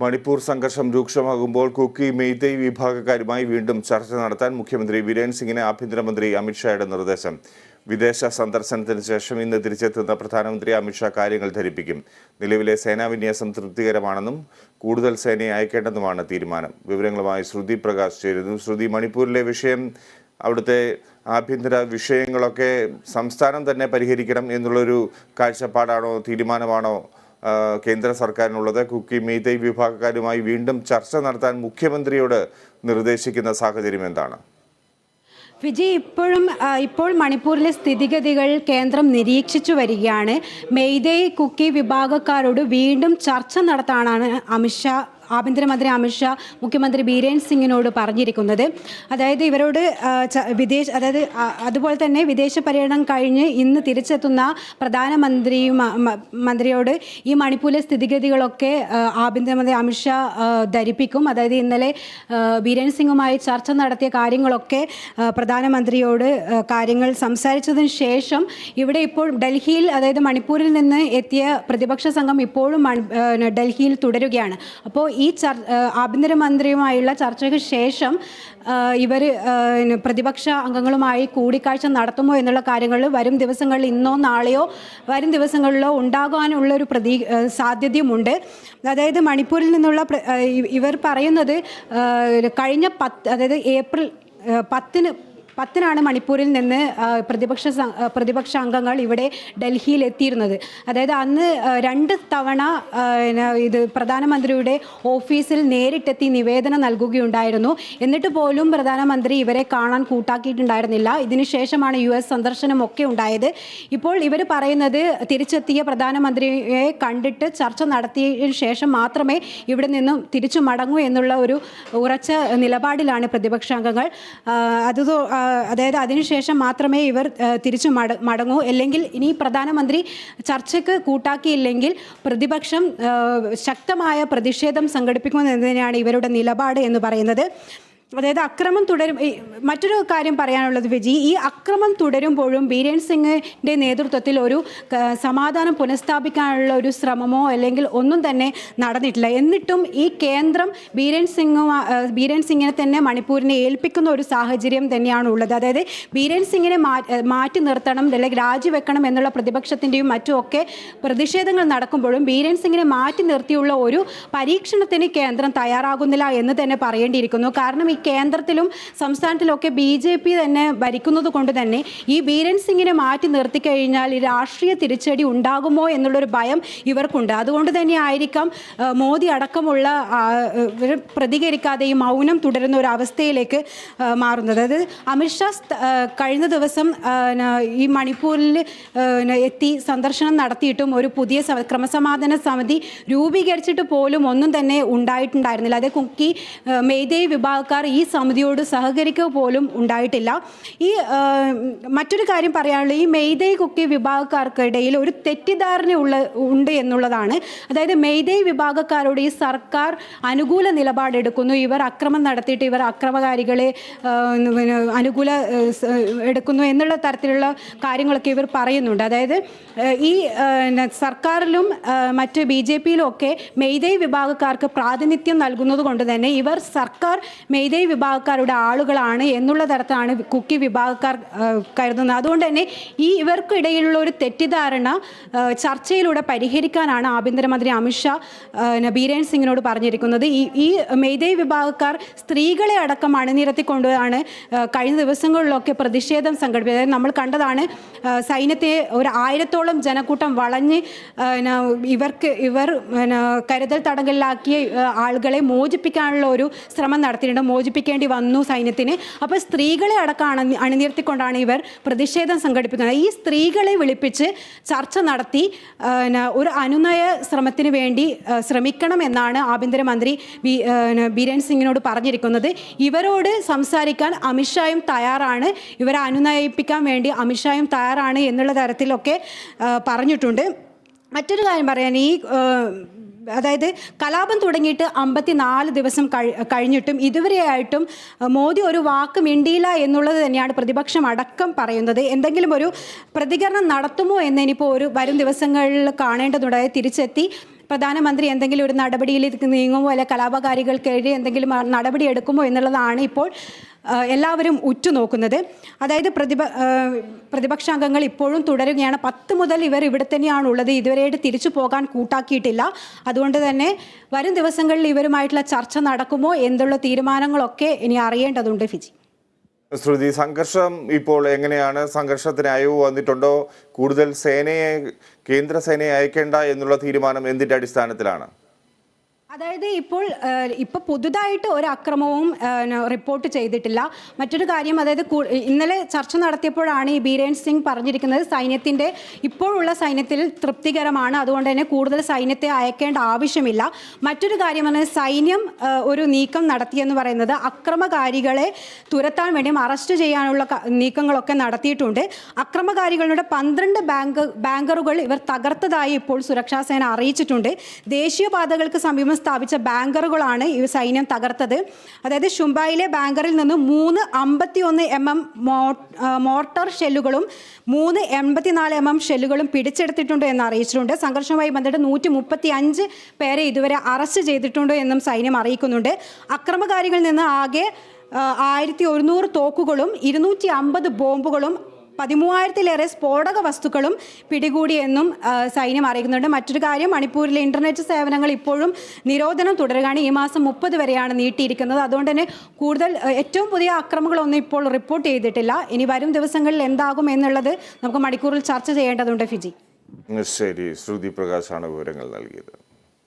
മണിപ്പൂർ സംഘർഷം രൂക്ഷമാകുമ്പോൾ കുക്കി മെയ്തൈ വിഭാഗക്കാരുമായി വീണ്ടും ചർച്ച നടത്താൻ മുഖ്യമന്ത്രി ബിരേൻ സിംഗിന് ആഭ്യന്തരമന്ത്രി അമിത്ഷായുടെ നിർദ്ദേശം. വിദേശ സന്ദർശനത്തിന് ശേഷം ഇന്ന് തിരിച്ചെത്തുന്ന പ്രധാനമന്ത്രി അമിത്ഷാ കാര്യങ്ങൾ ധരിപ്പിക്കും. നിലവിലെ സേനാവിന്യാസം തൃപ്തികരമാണെന്നും കൂടുതൽ സേനയെ അയക്കേണ്ടെന്നുമാണ് തീരുമാനം. വിവരങ്ങളുമായി ശ്രുതി പ്രകാശ് ചേരുന്നു. ശ്രുതി മണിപ്പൂരിലെ വിഷയം അവിടുത്തെ ആഭ്യന്തര വിഷയങ്ങളൊക്കെ സംസ്ഥാനം തന്നെ പരിഹരിക്കണം എന്നുള്ളൊരു കാഴ്ചപ്പാടാണോ തീരുമാനമാണോ കേന്ദ്ര സർക്കാരിനുള്ളത് കുക്കി മീതൈ വിഭാഗക്കാരുമായി വീണ്ടും ചർച്ച നടത്താൻ മുഖ്യമന്ത്രിയോട് നിർദ്ദേശിക്കുന്ന സാഹചര്യം എന്താണ്? വിജയ് ഇപ്പോഴും ഇപ്പോൾ മണിപ്പൂരിലെ സ്ഥിതിഗതികൾ കേന്ദ്രം നിരീക്ഷിച്ചു വരികയാണ്. മെയ്തേ കുക്കി വിഭാഗക്കാരോട് വീണ്ടും ചർച്ച നടത്താനാണ് അമിത്ഷാ ആഭ്യന്തരമന്ത്രി അമിത്ഷാ മുഖ്യമന്ത്രി ബീരേൻ സിംഗിനോട് പറഞ്ഞിരിക്കുന്നത്. അതായത് ഇവരോട് വിദേശ അതായത് അതുപോലെ തന്നെ വിദേശ പര്യടനം കഴിഞ്ഞ് ഇന്ന് തിരിച്ചെത്തുന്ന പ്രധാനമന്ത്രിയും മന്ത്രിയോട് ഈ മണിപ്പൂരിലെ സ്ഥിതിഗതികളൊക്കെ ആഭ്യന്തരമന്ത്രി അമിത്ഷാ ധരിപ്പിക്കും. അതായത് ഇന്നലെ ബീരേൻ സിംഗുമായി ചർച്ച നടത്തിയ കാര്യങ്ങളൊക്കെ പ്രധാനമന്ത്രിയോട് കാര്യങ്ങൾ സംസാരിച്ചതിന് ശേഷം ഇവിടെ ഇപ്പോൾ ഡൽഹിയിൽ അതായത് മണിപ്പൂരിൽ നിന്ന് എത്തിയ പ്രതിപക്ഷ സംഘം ഇപ്പോഴും ഡൽഹിയിൽ തുടരുകയാണ്. അപ്പോൾ ഈ ചർ ആഭ്യന്തരമന്ത്രിയുമായുള്ള ചർച്ചയ്ക്ക് ശേഷം ഇവർ പ്രതിപക്ഷ അംഗങ്ങളുമായി കൂടിക്കാഴ്ച നടത്തുമോ എന്നുള്ള കാര്യങ്ങൾ വരും ദിവസങ്ങളിൽ ഇന്നോ നാളെയോ വരും ദിവസങ്ങളിലോ ഉണ്ടാകാനുള്ള ഒരു പ്രതീ സാധ്യതയുമുണ്ട്. അതായത് മണിപ്പൂരിൽ നിന്നുള്ള ഇവർ പറയുന്നത് കഴിഞ്ഞ പത്ത് അതായത് ഏപ്രിൽ പത്തിന് പത്തിനാണ് മണിപ്പൂരിൽ നിന്ന് പ്രതിപക്ഷ പ്രതിപക്ഷ അംഗങ്ങൾ ഇവിടെ ഡൽഹിയിൽ എത്തിയിരുന്നത്. അതായത് അന്ന് രണ്ട് തവണ ഇത് പ്രധാനമന്ത്രിയുടെ ഓഫീസിൽ നേരിട്ടെത്തി നിവേദനം നൽകുകയുണ്ടായിരുന്നു. എന്നിട്ട് പോലും പ്രധാനമന്ത്രി ഇവരെ കാണാൻ കൂട്ടാക്കിയിട്ടുണ്ടായിരുന്നില്ല. ഇതിനുശേഷമാണ് യു എസ് സന്ദർശനമൊക്കെ ഉണ്ടായത്. ഇപ്പോൾ ഇവർ പറയുന്നത് തിരിച്ചെത്തിയ പ്രധാനമന്ത്രിയെ കണ്ടിട്ട് ചർച്ച നടത്തിയതിനു ശേഷം മാത്രമേ ഇവിടെ നിന്നും തിരിച്ചു മടങ്ങൂ എന്നുള്ള ഒരു ഉറച്ച നിലപാടിലാണ് പ്രതിപക്ഷാംഗങ്ങൾ അത് അതായത് അതിനുശേഷം മാത്രമേ ഇവർ തിരിച്ചു മട മടങ്ങൂ. അല്ലെങ്കിൽ ഇനി പ്രധാനമന്ത്രി ചർച്ചയ്ക്ക് കൂട്ടാക്കിയില്ലെങ്കിൽ പ്രതിപക്ഷം ശക്തമായ പ്രതിഷേധം സംഘടിപ്പിക്കുമെന്നതിനാണ് ഇവരുടെ നിലപാട് എന്ന് പറയുന്നത്. അതായത് അക്രമം തുടരും. മറ്റൊരു കാര്യം പറയാനുള്ളത് വിജി ഈ അക്രമം തുടരുമ്പോഴും ബീരേൻ സിംഗിന്റെ നേതൃത്വത്തിൽ ഒരു സമാധാനം പുനഃസ്ഥാപിക്കാനുള്ള ഒരു ശ്രമമോ അല്ലെങ്കിൽ ഒന്നും തന്നെ നടന്നിട്ടില്ല. എന്നിട്ടും ഈ കേന്ദ്രം ബീരേൻ സിംഗ് ബീരേൻ സിംഗിനെ തന്നെ മണിപ്പൂരിനെ ഏൽപ്പിക്കുന്ന ഒരു സാഹചര്യം തന്നെയാണ് ഉള്ളത് അതായത് ബീരേൻ സിംഗിനെ മാറ്റി നിർത്തണം അല്ലെങ്കിൽ രാജിവെക്കണം എന്നുള്ള പ്രതിപക്ഷത്തിന്റെയും മറ്റുമൊക്കെ പ്രതിഷേധങ്ങൾ നടക്കുമ്പോഴും ബീരേൻ സിംഗിനെ മാറ്റി നിർത്തിയുള്ള ഒരു പരീക്ഷണത്തിന് കേന്ദ്രം തയ്യാറാകുന്നില്ല എന്ന് തന്നെ പറയേണ്ടിയിരിക്കുന്നു. കാരണം ഈ കേന്ദ്രത്തിലും സംസ്ഥാനത്തിലൊക്കെ ബി ജെ പി തന്നെ ഭരിക്കുന്നത് കൊണ്ട് തന്നെ ഈ ബീരൻ സിംഗിനെ മാറ്റി നിർത്തിക്കഴിഞ്ഞാൽ ഈ രാഷ്ട്രീയ തിരിച്ചടി ഉണ്ടാകുമോ എന്നുള്ളൊരു ഭയം ഇവർക്കുണ്ട്. അതുകൊണ്ട് തന്നെ ആയിരിക്കാം മോദി അടക്കമുള്ള പ്രതികരിക്കാതെ ഈ മൗനം തുടരുന്ന ഒരു അവസ്ഥയിലേക്ക് മാറുന്നത്. അതായത് അമിത്ഷാ കഴിഞ്ഞ ദിവസം ഈ മണിപ്പൂരിൽ എത്തി സന്ദർശനം നടത്തിയിട്ടും ഒരു പുതിയ ക്രമസമാധാന സമിതി രൂപീകരിച്ചിട്ട് പോലും ഒന്നും തന്നെ ഉണ്ടായിട്ടുണ്ടായിരുന്നില്ല. അതായത് കുക്കി മെയ്തേ വിഭാഗക്കാർ സമിതിയോട് സഹകരിക്കുക പോലും ഉണ്ടായിട്ടില്ല. ഈ മറ്റൊരു കാര്യം പറയാനുള്ളത് ഈ മെയ്തൈ കുക്കി വിഭാഗക്കാർക്കിടയിൽ ഒരു തെറ്റിദ്ധാരണ ഉള്ള ഉണ്ട് എന്നുള്ളതാണ്. അതായത് മെയ്തൈ വിഭാഗക്കാരോട് ഈ സർക്കാർ അനുകൂല നിലപാടെടുക്കുന്നു. ഇവർ അക്രമം നടത്തിയിട്ട് ഇവർ അക്രമകാരികളെ അനുകൂല എടുക്കുന്നു എന്നുള്ള തരത്തിലുള്ള കാര്യങ്ങളൊക്കെ ഇവർ പറയുന്നുണ്ട്. അതായത് ഈ സർക്കാരിലും മറ്റ് ബി ജെ പിയിലും ഒക്കെ മെയ്തൈ വിഭാഗക്കാർക്ക് പ്രാതിനിധ്യം നൽകുന്നത് കൊണ്ട് തന്നെ ഇവർ സർക്കാർ മെയ്തേയ് വിഭാഗക്കാരുടെ ആളുകളാണ് എന്നുള്ള തരത്തിലാണ് കുക്കി വിഭാഗക്കാർ കരുതുന്നത്. അതുകൊണ്ട് തന്നെ ഈ ഇവർക്കിടയിലുള്ള ഒരു തെറ്റിദ്ധാരണ ചർച്ചയിലൂടെ പരിഹരിക്കാനാണ് ആഭ്യന്തരമന്ത്രി അമിത്ഷാ ബീരേൻ സിംഗിനോട് പറഞ്ഞിരിക്കുന്നത്. ഈ ഈ മെയ്തേ വിഭാഗക്കാർ സ്ത്രീകളെ അടക്കം അണിനിരത്തിക്കൊണ്ടാണ് കഴിഞ്ഞ ദിവസങ്ങളിലൊക്കെ പ്രതിഷേധം സംഘടിപ്പിച്ചത്. നമ്മൾ കണ്ടതാണ് സൈന്യത്തെ ഒരു ആയിരത്തോളം ജനക്കൂട്ടം വളഞ്ഞ് ഇവർക്ക് ഇവർ കരുതൽ തടങ്കലിലാക്കിയ ആളുകളെ മോചിപ്പിക്കാനുള്ള ഒരു ശ്രമം നടത്തിയിട്ടുണ്ട്. മോചിപ്പിക്കേണ്ടി വന്നു സൈന്യത്തിന്. അപ്പോൾ സ്ത്രീകളെ അടക്കം അണി അണിനിർത്തിക്കൊണ്ടാണ് ഇവർ പ്രതിഷേധം സംഘടിപ്പിക്കുന്നത്. ഈ സ്ത്രീകളെ വിളിപ്പിച്ച് ചർച്ച നടത്തി ഒരു അനുനയ ശ്രമത്തിന് വേണ്ടി ശ്രമിക്കണം എന്നാണ് ആഭ്യന്തരമന്ത്രി ബീരൻ സിംഗിനോട് പറഞ്ഞിരിക്കുന്നത്. ഇവരോട് സംസാരിക്കാൻ അമിത്ഷായും തയ്യാറാണ്. ഇവരെ അനുനയിപ്പിക്കാൻ വേണ്ടി അമിത്ഷായും തയ്യാറാണ് എന്നുള്ള തരത്തിലൊക്കെ പറഞ്ഞിട്ടുണ്ട്. മറ്റൊരു കാര്യം പറയാൻ ഈ അതായത് കലാപം തുടങ്ങിയിട്ട് അമ്പത്തിനാല് ദിവസം കഴി- കഴിഞ്ഞിട്ടും ഇതുവരെയായിട്ടും മോദി ഒരു വാക്ക് മിണ്ടിയില്ല എന്നുള്ളത് തന്നെയാണ് പ്രതിപക്ഷം അടക്കം പറയുന്നത്. എന്തെങ്കിലും ഒരു പ്രതികരണം നടത്തുമോ എന്ന് ഇനിയിപ്പോൾ ഒരു വരും ദിവസങ്ങളിൽ കാണേണ്ടതുണ്ടായ തിരിച്ചെത്തി പ്രധാനമന്ത്രി എന്തെങ്കിലും ഒരു നടപടിയിലേക്ക് നീങ്ങുമോ? അല്ലെ കലാപകാരികൾക്കെതിരെ എന്തെങ്കിലും നടപടി എടുക്കുമോ എന്നുള്ളതാണ് ഇപ്പോൾ എല്ലാവരും ഉറ്റുനോക്കുന്നത്. അതായത് പ്രതിപ പ്രതിപക്ഷാംഗങ്ങൾ ഇപ്പോഴും തുടരുകയാണ്. പത്ത് മുതൽ ഇവർ ഇവിടെ തന്നെയാണ് ഉള്ളത് ഇതുവരെയായിട്ട് തിരിച്ചു പോകാൻ കൂട്ടാക്കിയിട്ടില്ല. അതുകൊണ്ട് തന്നെ വരും ദിവസങ്ങളിൽ ഇവരുമായിട്ടുള്ള ചർച്ച നടക്കുമോ എന്നുള്ള തീരുമാനങ്ങളൊക്കെ ഇനി അറിയേണ്ടതുണ്ട് ഫിജി. ശ്രുതി സംഘർഷം ഇപ്പോൾ എങ്ങനെയാണ്? സംഘർഷത്തിന് അയവ് വന്നിട്ടുണ്ടോ? കൂടുതൽ സേനയെ കേന്ദ്ര സേനയെ അയക്കേണ്ട എന്നുള്ള തീരുമാനം എന്തിന്റെ അടിസ്ഥാനത്തിലാണ്? അതായത് ഇപ്പോൾ ഇപ്പൊ പുതുതായിട്ട് ഒരു അക്രമവും റിപ്പോർട്ട് ചെയ്തിട്ടില്ല. മറ്റൊരു കാര്യം അതായത് ഇന്നലെ ചർച്ച നടത്തിയപ്പോഴാണ് ഈ ബീരേൻ സിംഗ് പറഞ്ഞിരിക്കുന്നത് സൈന്യത്തിന്റെ ഇപ്പോഴുള്ള സൈന്യത്തിൽ തൃപ്തികരമാണ്. അതുകൊണ്ട് തന്നെ കൂടുതൽ സൈന്യത്തെ അയക്കേണ്ട ആവശ്യമില്ല. മറ്റൊരു കാര്യം പറഞ്ഞാൽ സൈന്യം ഒരു നീക്കം നടത്തിയെന്ന് പറയുന്നത് അക്രമകാരികളെ തുരത്താൻ വേണ്ടിയും അറസ്റ്റ് ചെയ്യാനുള്ള നീക്കങ്ങളൊക്കെ നടത്തിയിട്ടുണ്ട്. അക്രമകാരികളുടെ പന്ത്രണ്ട് ബാങ്ക് ബാങ്കറുകൾ ഇവർ തകർത്തതായി ഇപ്പോൾ സുരക്ഷാ സേന അറിയിച്ചിട്ടുണ്ട്. ദേശീയപാതകൾക്ക് സമീപം സ്ഥാപിച്ച ബാങ്കറുകളാണ് ഈ സൈന്യം തകർത്തത്. അതായത് ഷുംബായിലെ ബാങ്കറിൽ നിന്ന് മൂന്ന് അമ്പത്തി ഒന്ന് എം എം മോട്ടർ ഷെല്ലുകളും മൂന്ന് എൺപത്തിനാല് എം എം ഷെല്ലുകളും പിടിച്ചെടുത്തിട്ടുണ്ട് എന്ന് അറിയിച്ചിട്ടുണ്ട്. സംഘർഷവുമായി ബന്ധപ്പെട്ട് നൂറ്റി മുപ്പത്തി അഞ്ച് പേരെ ഇതുവരെ അറസ്റ്റ് ചെയ്തിട്ടുണ്ട് എന്നും സൈന്യം അറിയിക്കുന്നുണ്ട്. അക്രമകാരികളിൽ നിന്ന് ആകെ ആയിരത്തി ഒരുന്നൂറ് തോക്കുകളും ഇരുന്നൂറ്റി അമ്പത് ബോംബുകളും പതിമൂവായിരത്തിലേറെ സ്ഫോടക വസ്തുക്കളും പിടികൂടിയെന്നും സൈന്യം അറിയിക്കുന്നുണ്ട്. മറ്റൊരു കാര്യം മണിപ്പൂരിലെ ഇന്റർനെറ്റ് സേവനങ്ങൾ ഇപ്പോഴും നിരോധനം തുടരുകയാണ്. ഈ മാസം മുപ്പത് വരെയാണ് നീട്ടിയിരിക്കുന്നത്. അതുകൊണ്ട് തന്നെ കൂടുതൽ ഏറ്റവും പുതിയ അക്രമങ്ങളൊന്നും ഇപ്പോൾ റിപ്പോർട്ട് ചെയ്തിട്ടില്ല. ഇനി വരും ദിവസങ്ങളിൽ എന്താകും എന്നുള്ളത് നമുക്ക് മണിക്കൂറിൽ ചർച്ച ചെയ്യേണ്ടതുണ്ട് ഫിജി. ശരി. ശ്രുതി പ്രകാശാണ് വിവരങ്ങൾ നൽകിയത്.